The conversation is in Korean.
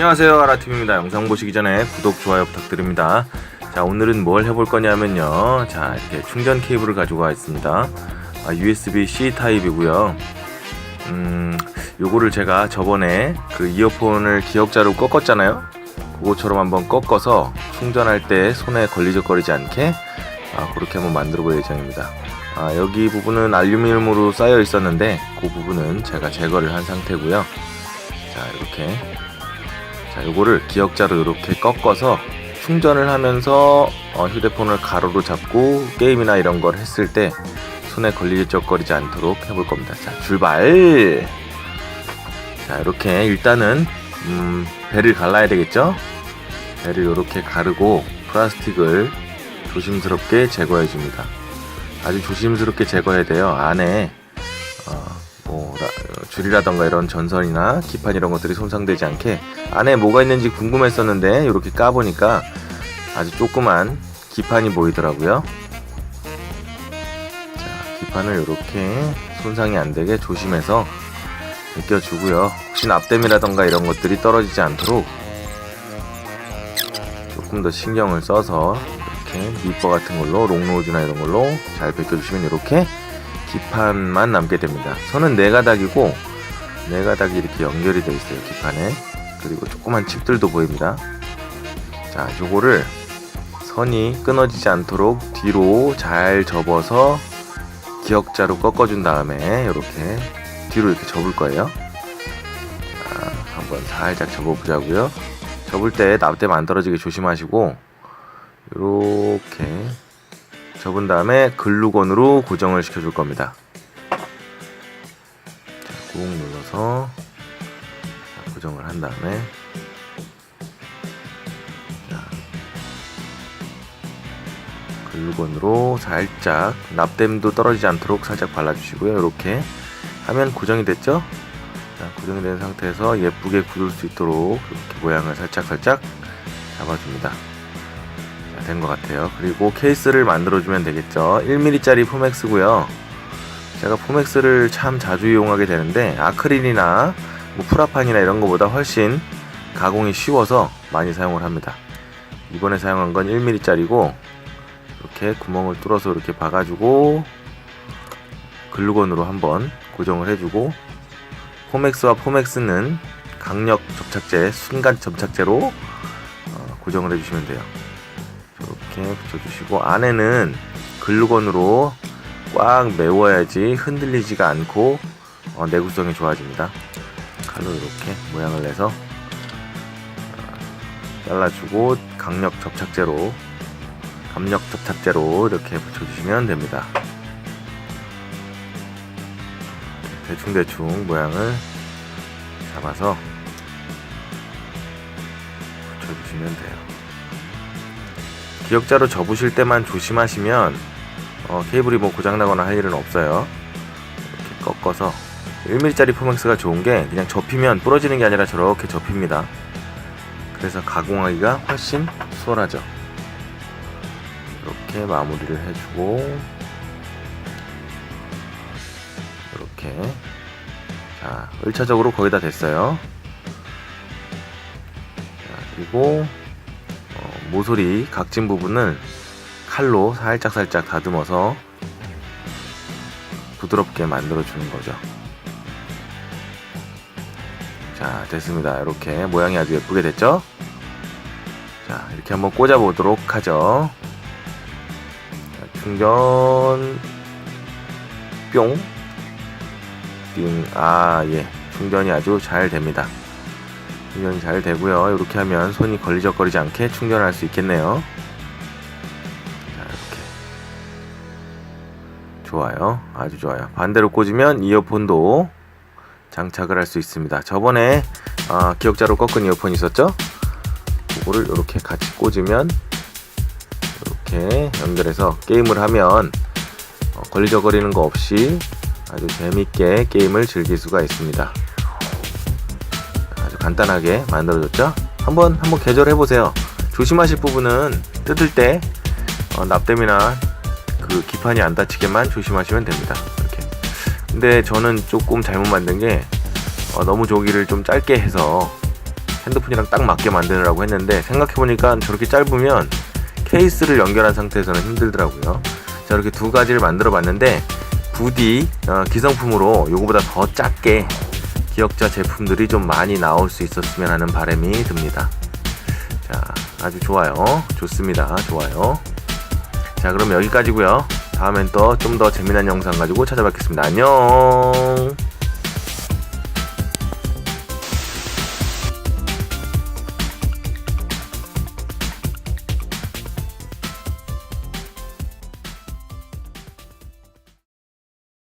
안녕하세요. 아라팀입니다. 영상 보시기 전에 구독 좋아요 부탁드립니다. 자 오늘은 뭘 해볼 거냐면요. 자 이렇게 충전 케이블을 가지고 와 있습니다. 아, USB-C 타입이고요. 음 요거를 제가 저번에 그 이어폰을 기억자로 꺾었잖아요. 그거처럼 한번 꺾어서 충전할 때 손에 걸리적거리지 않게 아, 그렇게 한번 만들어 볼 예정입니다. 아, 여기 부분은 알루미늄으로 쌓여 있었는데 그 부분은 제가 제거를 한 상태고요. 자 이렇게 자, 요거를 기억자로 이렇게 꺾어서 충전을 하면서 어, 휴대폰을 가로로 잡고 게임이나 이런 걸 했을 때 손에 걸리적거리지 않도록 해볼 겁니다. 자, 출발! 자, 이렇게 일단은 음, 배를 갈라야 되겠죠? 배를 이렇게 가르고 플라스틱을 조심스럽게 제거해 줍니다. 아주 조심스럽게 제거해야 돼요. 안에 어, 뭐 줄이라던가 이런 전선이나 기판 이런 것들이 손상되지 않게 안에 뭐가 있는지 궁금했었는데 이렇게 까보니까 아주 조그만 기판이 보이더라고요. 자, 기판을 이렇게 손상이 안 되게 조심해서 벗겨주고요. 혹시 납땜이라던가 이런 것들이 떨어지지 않도록 조금 더 신경을 써서 이렇게 니퍼 같은 걸로 롱로즈나 이런 걸로 잘 벗겨주시면 이렇게 기판만 남게 됩니다. 선은 네 가닥이고 네 가닥이 이렇게 연결이 되어 있어요 기판에 그리고 조그만 칩들도 보입니다. 자, 요거를 선이 끊어지지 않도록 뒤로 잘 접어서 기역자로 꺾어준 다음에 이렇게 뒤로 이렇게 접을 거예요. 자, 한번 살짝 접어보자고요. 접을 때 납땜 안 떨어지게 조심하시고 이렇게 접은 다음에 글루건으로 고정을 시켜줄 겁니다. 자, 꾹 눌러서 자, 고정을 한 다음에 자, 글루건으로 살짝 납땜도 떨어지지 않도록 살짝 발라주시고요. 이렇게 하면 고정이 됐죠? 자, 고정이 된 상태에서 예쁘게 굳을 수 있도록 이렇게 모양을 살짝 살짝 잡아줍니다. 된 것 같아요. 그리고 케이스를 만들어주면 되겠죠. 1mm짜리 포맥스고요. 제가 포맥스를 참 자주 이용하게 되는데 아크릴이나 뭐 프라판이나 이런 것보다 훨씬 가공이 쉬워서 많이 사용을 합니다. 이번에 사용한 건 1mm짜리고 이렇게 구멍을 뚫어서 이렇게 박아주고 글루건으로 한번 고정을 해주고 포맥스와 포맥스는 강력 접착제, 순간 접착제로 어, 고정을 해주시면 돼요. 이렇게 붙여주시고 안에는 글루건으로 꽉 메워야지 흔들리지가 않고 어, 내구성이 좋아집니다. 칼로 이렇게 모양을 내서 어, 잘라주고 강력 접착제로 강력 접착제로 이렇게 붙여주시면 됩니다. 대충대충 모양을 잡아서 붙여주시면 돼요. 기역자로 접으실 때만 조심하시면 어, 케이블이 뭐 고장나거나 할 일은 없어요. 이렇게 꺾어서 1mm짜리 포맥스가 좋은 게 그냥 접히면 부러지는 게 아니라 저렇게 접힙니다. 그래서 가공하기가 훨씬 수월하죠. 이렇게 마무리를 해주고 이렇게 자 1차적으로 거의 다 됐어요. 자, 그리고 어, 모서리 각진 부분을 칼로 살짝 살짝 다듬어서 부드럽게 만들어 주는 거죠. 자, 됐습니다. 이렇게 모양이 아주 예쁘게 됐죠? 자, 이렇게 한번 꽂아 보도록 하죠. 자, 충전 뿅. 띵. 아, 예. 충전이 아주 잘 됩니다. 충전이 잘 되고요. 이렇게 하면 손이 걸리적거리지 않게 충전할 수 있겠네요. 자, 이렇게. 좋아요. 아주 좋아요. 반대로 꽂으면 이어폰도 장착을 할 수 있습니다. 저번에 아, 기억자로 꺾은 이어폰 있었죠? 그거를 이렇게 같이 꽂으면 이렇게 연결해서 게임을 하면 어, 걸리적거리는 거 없이 아주 재밌게 게임을 즐길 수가 있습니다. 간단하게 만들어졌죠? 한번 한번 개조해 보세요. 조심하실 부분은 뜯을 때 어, 납땜이나 그 기판이 안 다치게만 조심하시면 됩니다. 이렇게. 근데 저는 조금 잘못 만든 게 어, 너무 조기를 좀 짧게 해서 핸드폰이랑 딱 맞게 만드느라고 했는데 생각해보니까 저렇게 짧으면 케이스를 연결한 상태에서는 힘들더라고요. 자 이렇게 두 가지를 만들어 봤는데 부디 어, 기성품으로 요거보다 더 작게 기역자 제품들이 좀 많이 나올 수 있었으면 하는 바람이 듭니다. 자 아주 좋아요. 좋습니다. 좋아요. 자 그럼 여기까지고요. 다음엔 또 좀 더 재미난 영상 가지고 찾아뵙겠습니다. 안녕.